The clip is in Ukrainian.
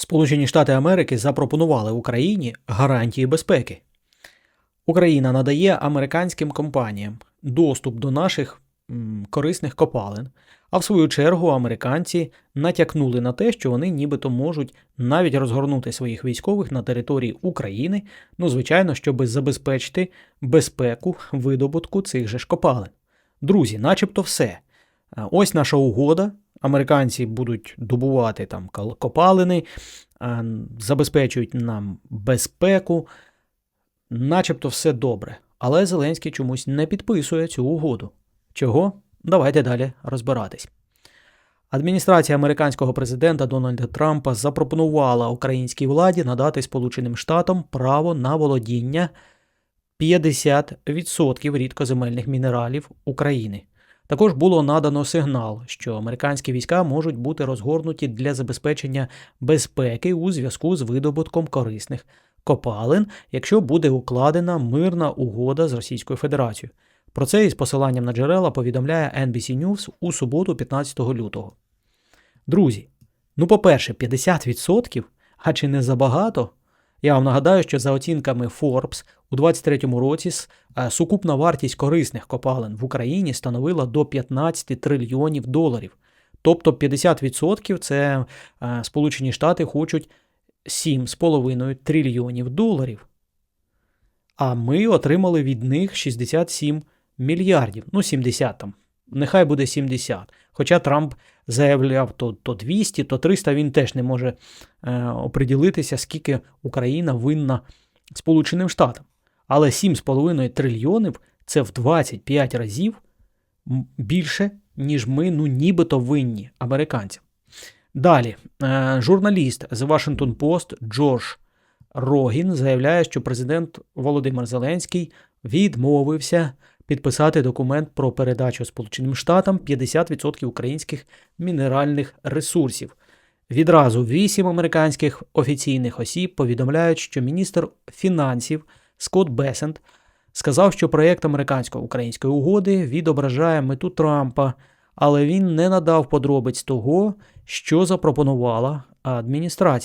Сполучені Штати Америки запропонували Україні гарантії безпеки. Україна надає американським компаніям доступ до наших м, корисних копалин, а в свою чергу американці натякнули на те, що вони нібито можуть навіть розгорнути своїх військових на території України, ну, звичайно, щоб забезпечити безпеку видобутку цих же ж копалин. Друзі, начебто все. Ось наша угода. Американці будуть добувати там копалини, забезпечують нам безпеку, начебто все добре. Але Зеленський чомусь не підписує цю угоду. Чого? Давайте далі розбиратись. Адміністрація американського президента Дональда Трампа запропонувала українській владі надати Сполученим Штатам право на володіння 50% рідкоземельних мінералів України. Також було надано сигнал, що американські війська можуть бути розгорнуті для забезпечення безпеки у зв'язку з видобутком корисних копалин, якщо буде укладена мирна угода з Російською Федерацією. Про це із посиланням на джерела повідомляє NBC News у суботу, 15 лютого. Друзі, ну по-перше, 50%, а чи не забагато? Я вам нагадаю, що за оцінками Forbes у 2023 році е, сукупна вартість корисних копалин в Україні становила до 15 трильйонів доларів. Тобто 50% це е, Сполучені Штати хочуть 7,5 трильйонів доларів. А ми отримали від них 67 мільярдів. Ну, 70 там. Нехай буде 70. Хоча Трамп заявляв то, то 200, то 300, він теж не може е, оприділитися, скільки Україна винна Сполученим Штатам. Але 7,5 трильйонів це в 25 разів більше, ніж ми ну нібито винні американцям. Далі, е, журналіст з Washington Post Джордж Рогін заявляє, що президент Володимир Зеленський відмовився підписати документ про передачу Сполученим Штатам 50% українських мінеральних ресурсів. Відразу вісім американських офіційних осіб повідомляють, що міністр фінансів Скотт Бесент сказав, що проєкт американсько-української угоди відображає мету Трампа, але він не надав подробиць того, що запропонувала адміністрація.